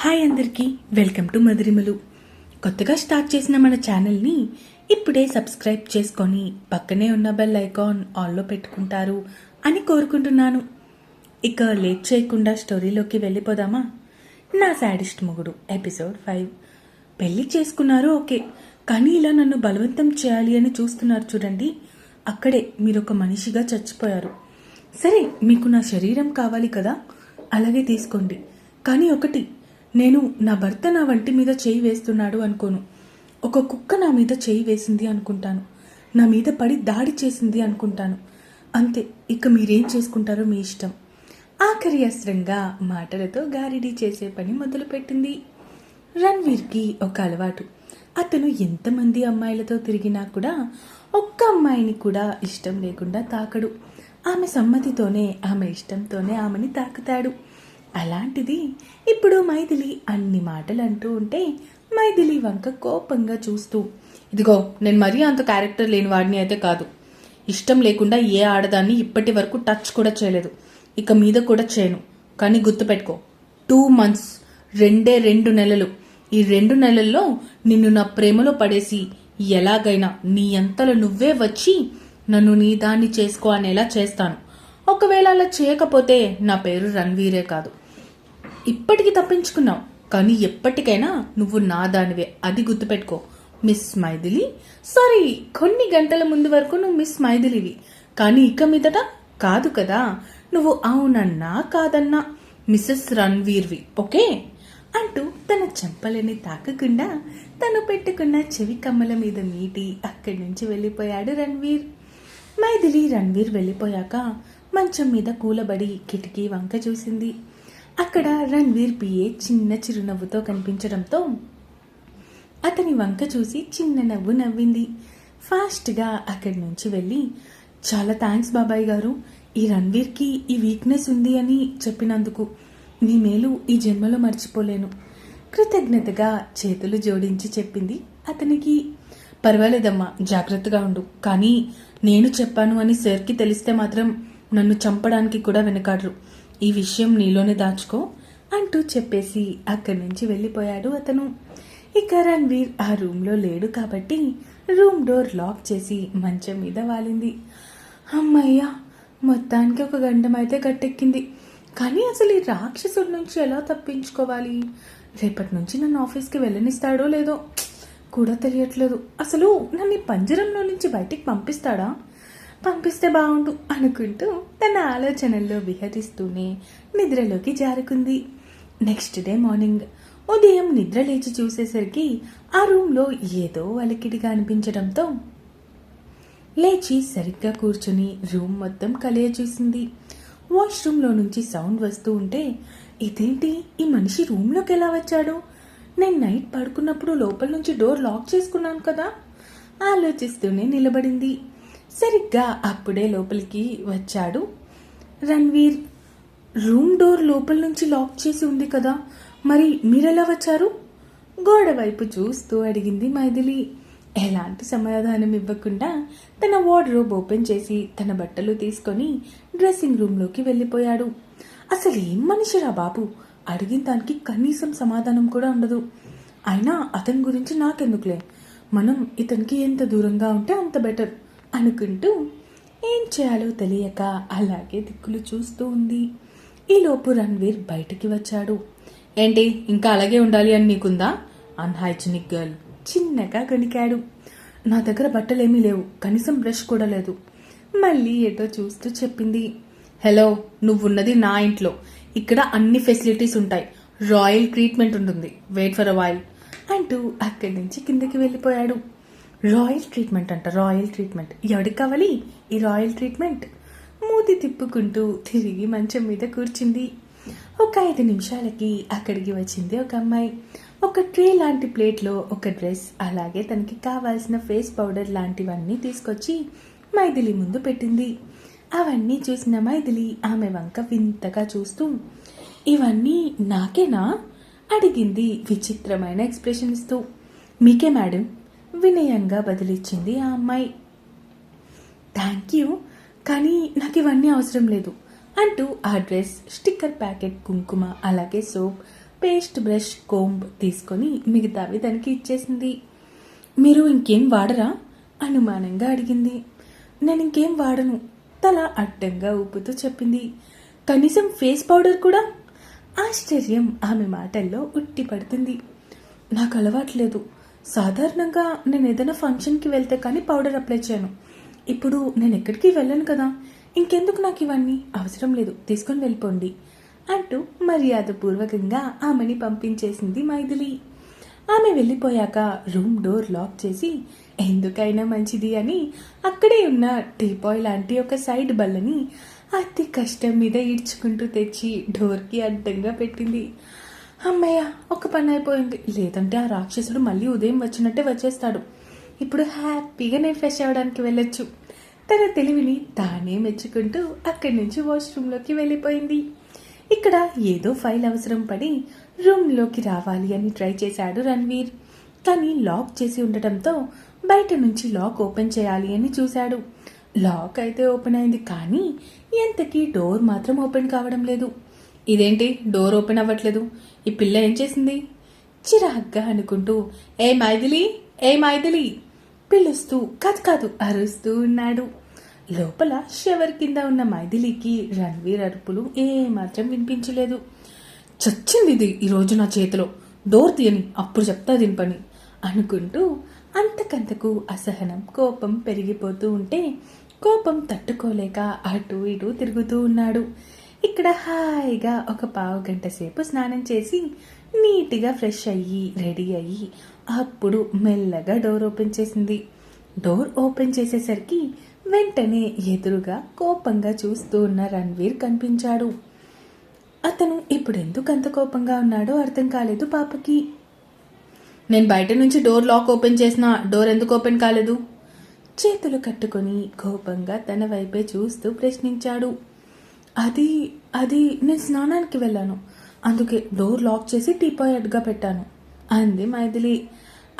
Hi అందరికీ welcome to మధురిమలు. కొత్తగా start చేసిన మన ఛానల్ని ఇప్పుడే సబ్స్క్రైబ్ చేసుకొని పక్కనే ఉన్న బెల్ ఐకాన్ ఆన్లో పెట్టుకుంటారు అని కోరుకుంటున్నాను. ఇక లేట్ చేయకుండా స్టోరీలోకి వెళ్ళిపోదామా? నా శాడిస్ట్ మొగుడు ఎపిసోడ్ ఫైవ్. పెళ్ళి చేసుకున్నారు ఓకే కానీ ఇలా నన్ను బలవంతం చేయాలి అని చూస్తున్నారు చూడండి. అక్కడే మీరు ఒక మనిషిగా చచ్చిపోయారు. సరే మీకు నా శరీరం కావాలి కదా? అలాగే తీసుకోండి. కానీ ఒకటి నేను నా భర్త నా వంటి మీద చేయి వేస్తున్నాడు అనుకోను. ఒక కుక్క నా మీద చేయి వేసింది అనుకుంటాను. నా మీద పడి దాడి చేసింది అనుకుంటాను. అంతే ఇక మీరేం చేసుకుంటారో మీ ఇష్టం. ఆఖరి అస్త్రంగా మాటలతో గారిడీ చేసే పని మొదలుపెట్టింది. రణ్వీర్కి ఒక అలవాటు. అతను ఎంతమంది అమ్మాయిలతో తిరిగినా కూడా ఒక్క అమ్మాయిని కూడా ఇష్టం లేకుండా తాకడు. ఆమె సమ్మతితోనే ఆమె ఇష్టంతోనే ఆమెని తాకుతాడు. అలాంటిది ఇప్పుడు మైథిలి అన్ని మాటలు అంటూ ఉంటే మైథిలి వంక కోపంగా చూస్తూ ఇదిగో నేను మరీ అంత క్యారెక్టర్ లేని వాడిని అయితే కాదు. ఇష్టం లేకుండా ఏ ఆడదాన్ని ఇప్పటి వరకు టచ్ కూడా చేయలేదు. ఇక మీద కూడా చేయను. కానీ గుర్తుపెట్టుకో టూ మంత్స్ రెండే రెండు నెలలు. ఈ రెండు నెలల్లో నిన్ను నా ప్రేమలో పడేసి ఎలాగైనా నీ అంతలో నువ్వే వచ్చి నన్ను నీ దాన్ని చేసుకో అనేలా చేస్తాను. ఒకవేళ అలా చేయకపోతే నా పేరు రణ్వీరే కాదు. ఇప్పటికీ తప్పించుకున్నావు. కానీ ఎప్పటికైనా నువ్వు నా దానివే. అది గుర్తుపెట్టుకో. మిస్ మైథిలి. సారీ కొన్ని గంటల ముందు వరకు నువ్వు మిస్ మైథిలివి. కానీ ఇక మీదట కాదు కదా. నువ్వు అవునన్నా కాదన్నా మిస్సెస్ రణ్వీర్వి ఓకే? అంటూ తన చెంపలని తాకకుండా తను పెట్టుకున్న చెవి కమ్మల మీద మీటి అక్కడి నుంచి వెళ్ళిపోయాడు రణ్వీర్. మైథిలి రణ్వీర్ వెళ్ళిపోయాక మంచం మీద కూలబడి కిటికీ వంక చూసింది. అక్కడ రణ్వీర్ పిఏ చిన్న చిరునవ్వుతో కనిపించడంతో అతని వంక చూసి చిన్న నవ్వు నవ్వింది. ఫాస్ట్గా అక్కడి నుంచి వెళ్ళి చాలా థ్యాంక్స్ బాబాయ్ గారు ఈ రణ్వీర్కి ఈ వీక్నెస్ ఉంది అని చెప్పినందుకు. మీ మేలు ఈ జన్మలో మర్చిపోలేను. కృతజ్ఞతగా చేతులు జోడించి చెప్పింది అతనికి. పర్వాలేదమ్మా జాగ్రత్తగా ఉండు. కానీ నేను చెప్పాను అని సార్కి తెలిస్తే మాత్రం నన్ను చంపడానికి కూడా వెనకాడరు. ఈ విషయం నీలోనే దాచుకో అంటూ చెప్పేసి అక్కడి నుంచి వెళ్ళిపోయాడు అతను. ఇక రణ్వీర్ ఆ రూమ్లో లేడు కాబట్టి రూమ్ డోర్ లాక్ చేసి మంచం మీద వాలింది. అమ్మయ్యా మొత్తానికి ఒక గండం అయితే గట్టెక్కింది. కానీ అసలు ఈ రాక్షసుడి నుంచి ఎలా తప్పించుకోవాలి? రేపటి నుంచి నన్ను ఆఫీస్కి వెళ్ళనిస్తాడో లేదో? కూడా తెలియట్లేదు. అసలు నన్ను పంజరంలో నుంచి బయటికి పంపిస్తాడా? పంపిస్తే బాగుండు అనుకుంటూ తన ఆలోచనల్లో విహరిస్తూనే నిద్రలోకి జారుకుంది. నెక్స్ట్ డే మార్నింగ్ ఉదయం నిద్ర లేచి చూసేసరికి ఆ రూమ్లో ఏదో అలికిడిగా అనిపించడంతో లేచి సరిగ్గా కూర్చుని రూమ్ మొత్తం కలియ చూసింది. వాష్రూమ్లో నుంచి సౌండ్ వస్తూ ఉంటే ఇదేంటి? ఈ మనిషి రూమ్లోకి ఎలా వచ్చాడు? నేను నైట్ పడుకున్నప్పుడు లోపల నుంచి డోర్ లాక్ చేసుకున్నాను కదా. ఆలోచిస్తూనే నిలబడింది. సరిగ్గా అప్పుడే లోపలికి వచ్చాడు. రణ్వీర్ రూమ్ డోర్ లోపల నుంచి లాక్ చేసి ఉంది కదా మరి మీరెలా వచ్చారు? గోడ వైపు చూస్తూ అడిగింది మైథిలి. ఎలాంటి సమాధానం ఇవ్వకుండా తన వార్డ్రోబ్ ఓపెన్ చేసి తన బట్టలు తీసుకొని డ్రెస్సింగ్ రూమ్లోకి వెళ్ళిపోయాడు. అసలు ఏం మనిషిరా బాబు? అడిగిన దానికి కనీసం సమాధానం కూడా ఉండదు. అయినా అతని గురించి నాకెందుకులే? మనం ఇతనికి ఎంత దూరంగా ఉంటే అంత బెటర్. అనుకుంటూ ఏం చేయాలో తెలియక అలాగే దిక్కులు చూస్తూ ఉంది. ఈలోపు రణ్వీర్ బయటికి వచ్చాడు. ఏంటి ఇంకా అలాగే ఉండాలి అని నీకుందా? అన్హైజనిక్ గర్ల్ చిన్నగా గణికాడు. నా దగ్గర బట్టలేమీ లేవు కనీసం బ్రష్ కూడా లేదు. మళ్ళీ ఏటో చూస్తూ చెప్పింది. హలో నువ్వున్నది నా ఇంట్లో. ఇక్కడ అన్ని ఫెసిలిటీస్ ఉంటాయి. రాయల్ ట్రీట్మెంట్ ఉంటుంది. Wait for a while. అంటూ అక్కడి నుంచి కిందకి వెళ్ళిపోయాడు. రాయల్ ట్రీట్మెంట్ అంట రాయల్ ట్రీట్మెంట్. ఎవడికి కావాలి ఈ రాయల్ ట్రీట్మెంట్. మూతి తిప్పుకుంటూ తిరిగి మంచం మీద కూర్చుంది. ఒక ఐదు నిమిషాలకి అక్కడికి వచ్చింది ఒక అమ్మాయి. ఒక ట్రే లాంటి ప్లేట్లో ఒక డ్రెస్ అలాగే తనకి కావాల్సిన ఫేస్ పౌడర్ లాంటివన్నీ తీసుకొచ్చి మైథిలి ముందు పెట్టింది. అవన్నీ చూసిన మైథిలి ఆమె వంక వింతగా చూస్తూ ఇవన్నీ నాకేనా? అడిగింది విచిత్రమైన ఎక్స్ప్రెషన్ ఇస్తూ. మీకే మేడం. వినయంగా బదిలిచ్చింది ఆ అమ్మాయి. థ్యాంక్ యూ కానీ నాకు ఇవన్నీ అవసరం లేదు అంటూ ఆ డ్రెస్ స్టిక్కర్ ప్యాకెట్ కుంకుమ అలాగే సోప్ పేస్ట్ బ్రష్ కోంబ్ తీసుకొని మిగతావి దానికి ఇచ్చేసింది. మీరు ఇంకేం వాడరా? అనుమానంగా అడిగింది. నేను ఇంకేం వాడను తల అడ్డంగా ఊపుతూ చెప్పింది. కనీసం ఫేస్ పౌడర్ కూడా? ఆశ్చర్యం ఆమె మాటల్లో ఉట్టి పడుతుంది నాకు అలవాట్లేదు సాధారణంగా నేను ఏదైనా ఫంక్షన్కి వెళ్తే కానీ పౌడర్ అప్లై చేయను. ఇప్పుడు నేను ఎక్కడికి వెళ్ళను కదా. ఇంకెందుకు నాకు ఇవన్నీ? అవసరం లేదు. తీసుకొని వెళ్ళిపోండి. అంటూ మర్యాదపూర్వకంగా ఆమెని పంపించేసింది మైథిలి. ఆమె వెళ్ళిపోయాక రూమ్ డోర్ లాక్ చేసి ఎందుకైనా మంచిది అని అక్కడే ఉన్న టీపాయ్ లాంటి ఒక సైడ్ బల్లని అతి కష్టం మీద ఈడ్చుకుంటూ తెచ్చి డోర్కి అడ్డంగా పెట్టింది. అమ్మయ్య ఒక పని అయిపోయింది. లేదంటే ఆ రాక్షసుడు మళ్ళీ ఉదయం వచ్చినట్టే వచ్చేస్తాడు. ఇప్పుడు హ్యాపీగా నేను ఫ్రెష్ అవ్వడానికి వెళ్ళొచ్చు. తన తెలివిని తానే మెచ్చుకుంటూ అక్కడి నుంచి వాష్రూమ్లోకి వెళ్ళిపోయింది. ఇక్కడ ఏదో ఫైల్ అవసరం పడి రూమ్లోకి రావాలి అని ట్రై చేశాడు రణ్వీర్. కానీ లాక్ చేసి ఉండటంతో బయట నుంచి లాక్ ఓపెన్ చేయాలి అని చూశాడు. లాక్ అయితే ఓపెన్ అయింది కానీ ఎంతకీ డోర్ మాత్రం ఓపెన్ కావడం లేదు. ఇదేంటి? డోర్ ఓపెన్ అవ్వట్లేదు. ఈ పిల్ల ఏం చేసింది? చిరాగ్గా అనుకుంటూ ఏ మైథిలి? ఏ మైథిలి? పిలుస్తూ కాదు కాదు అరుస్తూ ఉన్నాడు. లోపల షవర్ కింద ఉన్న మైథిలికి రణ్వీర్ అరుపులు ఏమాత్రం వినిపించలేదు. చచ్చింది ఇది ఈరోజు నా చేతిలో. డోర్ తీయని అప్పుడు చెప్తా దీని పని అనుకుంటూ అంతకంతకు అసహనం కోపం పెరిగిపోతూ ఉంటే కోపం తట్టుకోలేక అటు ఇటు తిరుగుతూ ఉన్నాడు. ఇక్కడ హాయిగా ఒక పావు గంట సేపు స్నానం చేసి నీట్గా ఫ్రెష్ అయ్యి రెడీ అయ్యి అప్పుడు మెల్లగా డోర్ ఓపెన్ చేసింది. డోర్ ఓపెన్ చేసేసరికి వెంటనే ఎదురుగా కోపంగా చూస్తూ ఉన్న రణ్వీర్ కనిపించాడు. అతను ఇప్పుడు ఎందుకు అంత కోపంగా ఉన్నాడో అర్థం కాలేదు పాపకి. నేను బయట నుంచి డోర్ లాక్ ఓపెన్ చేసిన డోర్ ఎందుకు ఓపెన్ కాలేదు? చేతులు కట్టుకొని కోపంగా తన వైపే చూస్తూ ప్రశ్నించాడు. అది అది నేను స్నానానికి వెళ్ళాను. అందుకే డోర్ లాక్ చేసి టీపాయ్ పెట్టాను. అంది మైథిలి.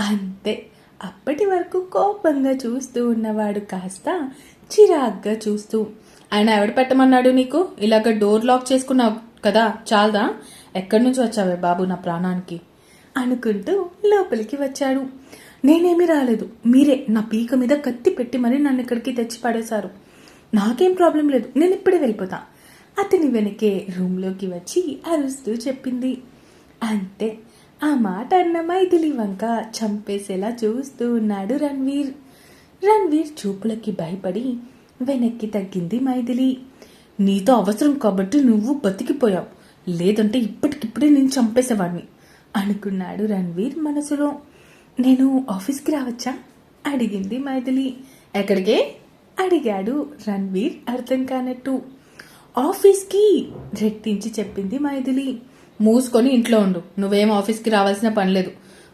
అంతే. అప్పటి వరకు కోపంగా చూస్తూ ఉన్నవాడు కాస్త చిరాగ్గా చూస్తూ ఆయన ఎవడు పెట్టమన్నాడు నీకు? ఇలాగ డోర్ లాక్ చేసుకున్నావు కదా చాలదా? ఎక్కడి నుంచి వచ్చావే బాబు నా ప్రాణానికి? అనుకుంటూ లోపలికి వచ్చాడు. నేనేమీ రాలేదు. మీరే నా పీక మీద కత్తి పెట్టి మరీ నన్ను ఇక్కడికి తెచ్చి పడేశారు. నాకేం ప్రాబ్లం లేదు. నేను ఇప్పుడే వెళ్ళిపోతా. అతని వెనకే రూమ్లోకి వచ్చి అరుస్తూ చెప్పింది. అంతే ఆ మాట అన్న మైథిలి వంక చంపేసేలా చూస్తూ ఉన్నాడు రణ్వీర్. రణ్వీర్ చూపులకి భయపడి వెనక్కి తగ్గింది మైథిలి. నీతో అవసరం కాబట్టి నువ్వు బతికిపోయావు. లేదంటే ఇప్పటికిప్పుడే నేను చంపేసేవాడిని అనుకున్నాడు రణ్వీర్ మనసులో. నేను ఆఫీస్కి రావచ్చా? అడిగింది మైథిలి. ఎక్కడికే? అడిగాడు రణ్వీర్ అర్థం కానట్టు. ఆఫీస్కి రెట్టించి చెప్పింది మైథిలి. మూసుకొని ఇంట్లో ఉండు. నువ్వేం ఆఫీస్కి రావాల్సిన పని లేదు.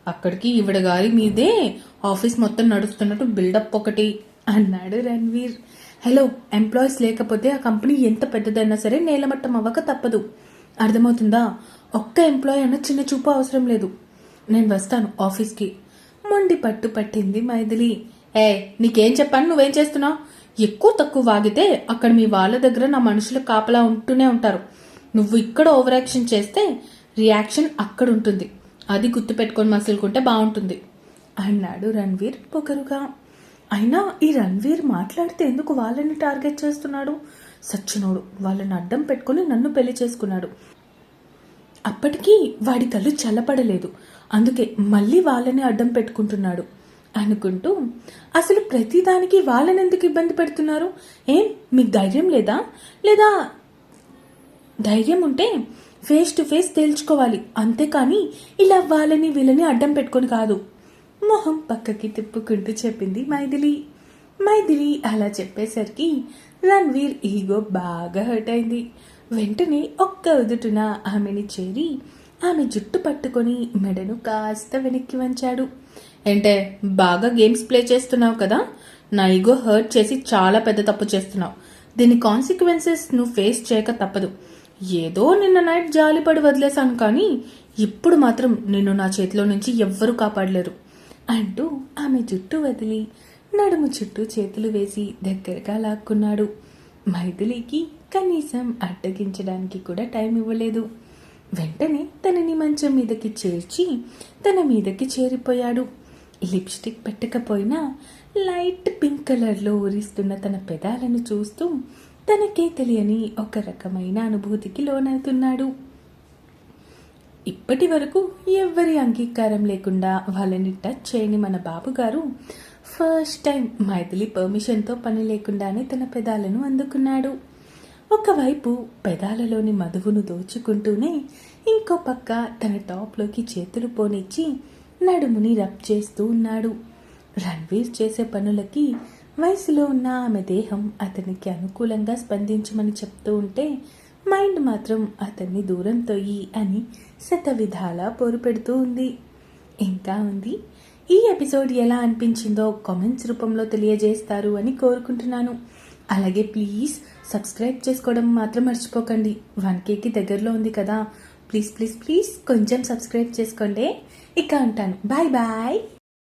అక్కడికి ఈవిడ గారి మీదే ఆఫీస్ మొత్తం నడుస్తున్నట్టు బిల్డప్ ఒకటి అన్నాడు రణ్వీర్. హలో ఎంప్లాయీస్ లేకపోతే ఆ కంపెనీ ఎంత పెద్దదైనా సరే నేలమట్టం అవ్వక తప్పదు. అర్థమవుతుందా? ఒక్క ఎంప్లాయీ అన్న చిన్న చూపు అవసరం లేదు. నేను వస్తాను ఆఫీస్కి. మొండి పట్టు పట్టింది మైథిలి. ఏ నీకేం చెప్పాను నువ్వేం చేస్తున్నావు? ఎక్కువ తక్కువ వాగితే అక్కడ మీ వాళ్ళ దగ్గర నా మనుషులు కాపలా ఉంటూనే ఉంటారు. నువ్వు ఇక్కడ ఓవర్ యాక్షన్ చేస్తే రియాక్షన్ అక్కడ ఉంటుంది. అది గుర్తుపెట్టుకొని మసులుకుంటే బాగుంటుంది. అన్నాడు రణ్వీర్ పొగరుగా. అయినా ఈ రణ్వీర్ మాట్లాడితే ఎందుకు వాళ్ళని టార్గెట్ చేస్తున్నాడు? సచ్చినోడు వాళ్ళని అడ్డం పెట్టుకుని నన్ను పెళ్ళి చేసుకున్నాడు. అప్పటికీ వాడి కళ్ళు చల్లపడలేదు. అందుకే మళ్ళీ వాళ్ళని అడ్డం పెట్టుకుంటున్నాడు. అనుకుంటూ అసలు ప్రతిదానికి వాళ్ళని ఎందుకు ఇబ్బంది పెడుతున్నారు? ఏం మీకు ధైర్యం లేదా? లేదా ధైర్యం ఉంటే ఫేస్ టు ఫేస్ తేల్చుకోవాలి. అంతేకాని ఇలా వాళ్ళని వీళ్ళని అడ్డం పెట్టుకొని కాదు. మొహం పక్కకి తిప్పుకుంటూ చెప్పింది మైథిలి. మైథిలి అలా చెప్పేసరికి రణ్వీర్ ఈగో బాగా హర్ట్ అయింది. వెంటనే ఒక్క ఉదుటున ఆమెని చేరి ఆమె జుట్టు పట్టుకొని మెడను కాస్త వెనక్కి వంచాడు. ఏంటే బాగా గేమ్స్ ప్లే చేస్తున్నావు కదా? నా ఈగో హర్ట్ చేసి చాలా పెద్ద తప్పు చేస్తున్నావు. దీని కాన్సిక్వెన్సెస్ నువ్వు ఫేస్ చేయక తప్పదు. ఏదో నిన్న నైట్ జాలిపడి వదిలేశాను కానీ ఇప్పుడు మాత్రం నిన్ను నా చేతిలో నుంచి ఎవ్వరూ కాపాడలేరు. అంటూ ఆమె జుట్టు వదిలి నడుము చుట్టూ చేతులు వేసి దగ్గరగా లాక్కున్నాడు. మైథిలికి కనీసం అడ్డగించడానికి కూడా టైం ఇవ్వలేదు. వెంటనే తనని మంచం మీదకి చేర్చి తన మీదకి చేరిపోయాడు. లిప్స్టిక్ పెట్టకపోయినా లైట్ పింక్ కలర్లో ఊరిస్తున్న తన పెదాలను చూస్తూ తనకే తెలియని ఒక రకమైన అనుభూతికి లోనవుతున్నాడు. ఇప్పటి వరకు ఎవ్వరి అంగీకారం లేకుండా వాళ్ళని టచ్ చేయని మన బాబుగారు ఫస్ట్ టైం మైథిలి పర్మిషన్తో పని లేకుండానే తన పెదాలను అందుకున్నాడు. ఒకవైపు పెదాలలోని మధువును దోచుకుంటూనే ఇంకో పక్క తన టాప్లోకి చేతులు పోనిచ్చి నడుముని రబ్ చేస్తూ ఉన్నాడు. రణ్వీర్ చేసే పనులకి వయసులో ఉన్న ఆమె దేహం అతనికి అనుకూలంగా స్పందించమని చెప్తూ ఉంటే మైండ్ మాత్రం అతన్ని దూరం తొయ్యి అని శత విధాలా పోరు పెడుతూ ఉంది. ఇంకా ఉంది? ఈ ఎపిసోడ్ ఎలా అనిపించిందో కామెంట్స్ రూపంలో తెలియజేస్తారు అని కోరుకుంటున్నాను. అలాగే ప్లీజ్ సబ్స్క్రైబ్ చేసుకోవడం మాత్రం మర్చిపోకండి. వన్ కేకి దగ్గరలో ఉంది కదా. ప్లీజ్ ప్లీజ్ ప్లీజ్ కొంచెం సబ్స్క్రైబ్ చేసుకోండి. ఇక ఉంటాను. Bye bye.